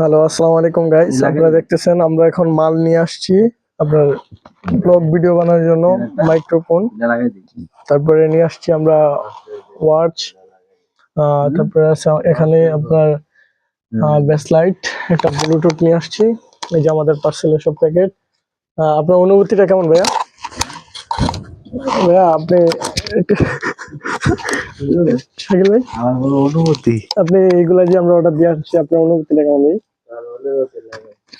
Hello আসসালামু আলাইকুম guys আপনারা দেখতেছেন আমরা এখন মাল নিয়ে আসছি। আপনার ব্লগ ভিডিও বানানোর জন্য মাইক্রোফোন তারপরে নিয়ে আসছি আমরা ওয়াচ তারপরে এখানে আপনার লাইট একটা ব্লুটুথ নিয়ে আসছি। এই যে আমাদের পার্সেলের সব প্যাকেট আপনার অনুভূতিটা কেমন ভাইয়া? ভাইয়া আপনি শাকিল ভাই। আমার হলো আপনি এইগুলা যে আমরা অর্ডার দিয়ে আসছি আপনার অনুভূতিটা কেমন ভাই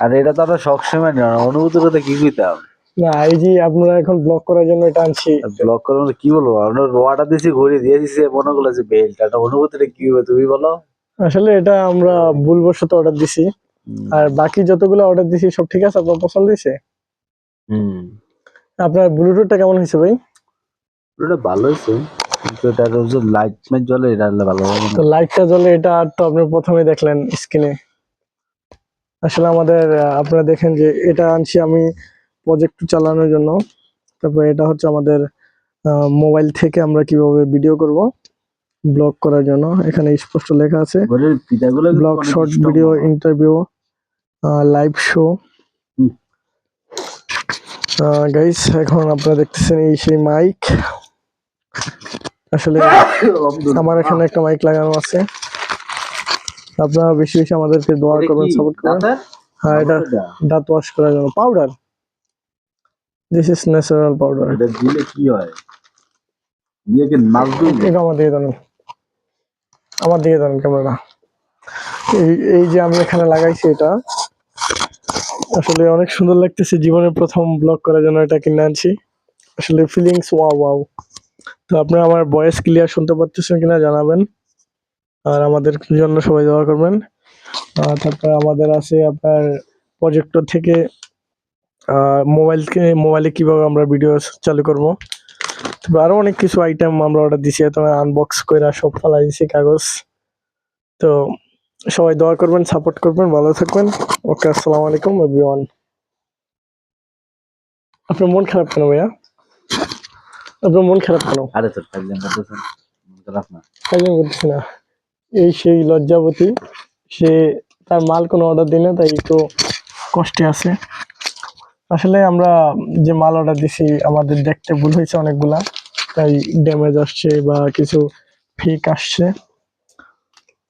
আর এটা তো আমরা সবসময় না অনুভূতির কথা কি কইতাম না এই যে আপনারা এখন ব্লক করার জন্য এটা আনছি। ব্লক করার কি বলব? আমরা রোয়াটা দিয়েছি ঘুরে দিয়ে দিছি মনে করল যে বেলটা এটা অনুভূতিটা কি হবে তুমি বলো? আসলে এটা আমরা ভুলবশত অর্ডার দিছি। আর বাকি যতগুলো অর্ডার দিছি সব ঠিক আছে? আপনার পছন্দ হয়েছে? হুম। আপনার ব্লুটুথটা কেমন হয়েছে ভাই? এটা ভালো হয়েছে। এটা যে লাইট ম্যাচ জ্বলে এটা ভালো তো লাইটটা জ্বলে এটা আর তো আপনি প্রথমে দেখলেন স্ক্রিনে আসলে আমাদের আপনারা দেখেন যে এটা আনছি আমি প্রজেক্ট চালানোর জন্য। তারপর এটা হচ্ছে আমাদের মোবাইল থেকে আমরা কীভাবে ভিডিও করব ব্লগ করার জন্য। এখানে স্পষ্ট লেখা আছে। Blog short video. Interview live show. Guys এখন আপনারা দেখতেছেন এই সেই মাইক আসলে আমার এখানে একটা মাইক লাগানো আছে। আপনারা বেশি বেশি আমাদেরকে দোয়া করবেন সাপোর্ট করবেন। হ্যাঁ এটা? দাঁত ওয়াশ করার জন্য। Powder this is natural powder এটা দিলে কি হয়? দিয়ে কি দুলবে? এটা আমার দিয়ে দেন। আমার দিয়ে দেন ক্যামেরা। এই এই যে আমি এখানে লাগাইছি এটা আসলে অনেক সুন্দর লাগতেছে। জীবনের প্রথম ব্লগ করার জন্য এটা কিনে আনছি। আসলে ফিলিংস ওয়াও ওয়াও তো আপনারা আমার ভয়েস ক্লিয়ার শুনতে পাচ্ছেন কিনা জানাবেন। আর আমাদের জন্য সবাই দোয়া করবেন। তারপর আমাদের আছে আপনার প্রজেক্টর থেকে মোবাইলকে মোবাইলে কীভাবে আমরা ভিডিও চালু করব। তারপর আরও অনেক কিছু আইটেম আমরা অর্ডার দিছি তোমার আনবক্স করে সব ফালাই দিছি কাগজ। তো সবাই দোয়া করবেন সাপোর্ট করবেন, ভালো থাকবেন। ওকে, আসসালামু আলাইকুম এভরিওয়ান আপনার মন খারাপ কেন ভাইয়া? আপনার মন খারাপ কেন? আরে তোর থাকলেন করতেছেন মন খারাপ না। একদম করতেছি না। এই সেই লজ্জাবতী সে তার মাল কোনো অর্ডার দিই না তাই একটু কষ্টে আছে। আসলে আমরা যে মাল অর্ডার দিছি আমাদের দেখতে ভুল হয়েছে অনেকগুলা তাই ড্যামেজ আসছে বা কিছু ফেক আসছে।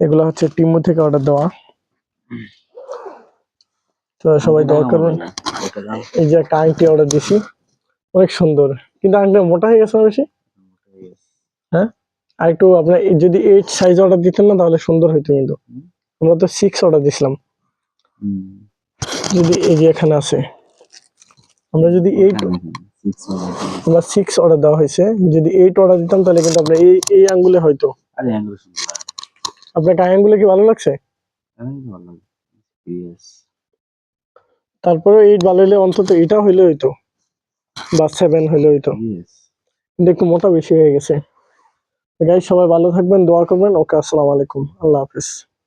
এগুলো হচ্ছে টিমু থেকে অর্ডার দেওয়া। তো সবাই দোয়া করবেন। এই যে একটা আংটি অর্ডার দিছি অনেক সুন্দর। কিন্তু আংটিটা মোটা হয়ে গেছে বেশি? হ্যাঁ? আর একটু আপনার যদি এইট সাইজ অর্ডার দিতেন না তাহলে সুন্দর হইতো কিন্তু। আমরা তো সিক্স অর্ডার দিছিলাম। যদি এই যে এখানে আছে। আমরা যদি এইট হ্যাঁ, হ্যাঁ। আমরা সিক্স অর্ডার দেওয়া হয়েছে। যদি এইট অর্ডার দিতাম তাহলে কিন্তু আপনার এই এই আঙ্গুলে হয়তো। আরে আঙ্গুল সুন্দর লাগে। আপনার গায়ে আঙ্গুলে কি ভালো লাগছে. তারপরে এইট ভালো হইলে অন্তত এটা হইলে হইতো। বা সেভেন হইলে ওই তো কিন্তু একটু মোটা বেশি হয়ে গেছে। গাই সবাই ভালো থাকবেন দোয়া করবেন। ওকে আসসালামু আলাইকুম। আল্লাহ হাফিজ।